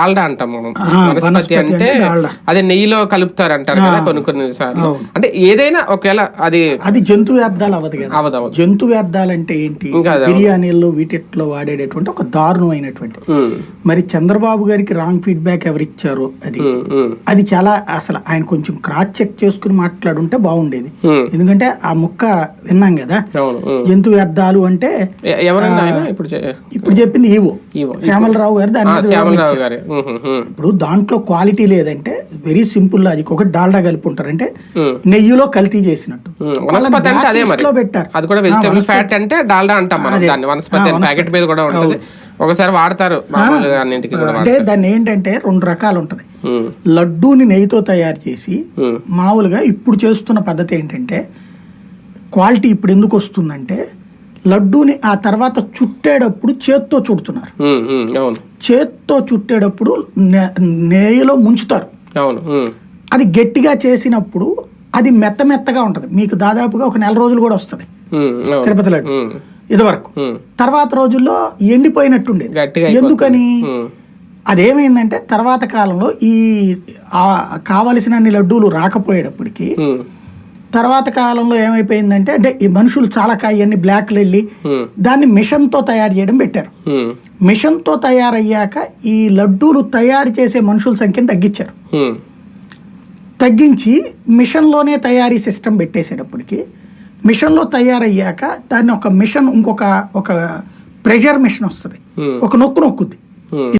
డాల్డా అంటాం మనం వనస్పతి అంటే. అదే నెయ్యిలో కలుపుతారు అంటారు కదా కొన్ని కొన్ని సార్లు. అంటే ఏదైనా ఒకవేళ అది అది జంతు వ్యర్థాలు అవ్వదు కదా. అవదు జంతు వ్యర్థాలు అంటే ఏంటి అది బిర్యానీల్లో వీటిట్లో వాడేటటువంటి ఒక దారుణమైనటువంటి. మరి చంద్రబాబు గారికి రాంగ్ ఫీడ్బ్యాక్ ఎవరిచ్చారో అది? ఉమ్, ఉమ్, అది చాలా అసలు ఆయన కొంచెం క్రాస్ చెక్ చేసుకుని మాట్లాడుంటే బాగుండేది. ఎందుకంటే ఆ ముక్క విన్నాం కదా. జంతు వ్యర్థాలు అంటే ఎ- ఎవరన్నా ఆయన ఇప్పుడు ఇప్పుడు చెప్పింది ఈవో. ఈవో. శ్యామలరావు గారు దాని ఇప్పుడు దాంట్లో క్వాలిటీ లేదంటే వెరీ సింపుల్ లాజిక్. ఒకటి డాల్డా కలిపి ఉంటారంటే ఉమ్. నెయ్యిలో కల్తీ చేసినట్టు. వనస్పతి అంటే అదే మరి. పెట్టారు. అది కూడా వెజిటబుల్ ఫ్యాట్ అంటే డాల్డా అంటాం మనం దాన్ని. వనస్పతి ప్యాకెట్ మీద కూడా ఉంటుంది. ఒకసారి వాడతారు అంటే దాన్ని ఏంటంటే రెండు రకాలు ఉంటుంది. లడ్డూని నెయ్యితో తయారు చేసి మామూలుగా ఇప్పుడు చేస్తున్న పద్ధతి ఏంటంటే క్వాలిటీ ఇప్పుడు ఎందుకు వస్తుందంటే లడ్డూని ఆ తర్వాత చుట్టేటప్పుడు చేత్తో చుడుతున్నారు. చేత్తో చుట్టేటప్పుడు నె- నెయ్యిలో ముంచుతారు. అది గట్టిగా చేసినప్పుడు అది మెత్త మెత్తగా ఉంటుంది. మీకు దాదాపుగా ఒక నెల రోజులు కూడా వస్తుంది. తిరుపతి లడ్డు. ఇదివరకు. తర్వాత రోజుల్లో ఎండిపోయినట్టుండేది. ఎందుకని? అదేమైందంటే తర్వాత కాలంలో ఈ కావలసినన్ని లడ్డూలు రాకపోయేటప్పటికి తర్వాత కాలంలో ఏమైపోయిందంటే అంటే ఈ మనుషులు చాలా కాయన్ని బ్లాక్లు వెళ్ళి దాన్ని మిషన్తో తయారు చేయడం పెట్టారు. మిషన్తో తయారయ్యాక ఈ లడ్డూలు తయారు చేసే మనుషుల సంఖ్యను తగ్గించారు. తగ్గించి మిషన్లోనే తయారీ సిస్టమ్ పెట్టేసేటప్పటికి మిషన్లో తయారయ్యాక దాన్ని ఒక మిషన్ ఇంకొక ఒక ప్రెషర్ మిషన్ వస్తుంది. ఒక నొక్కు నొక్కుద్ది.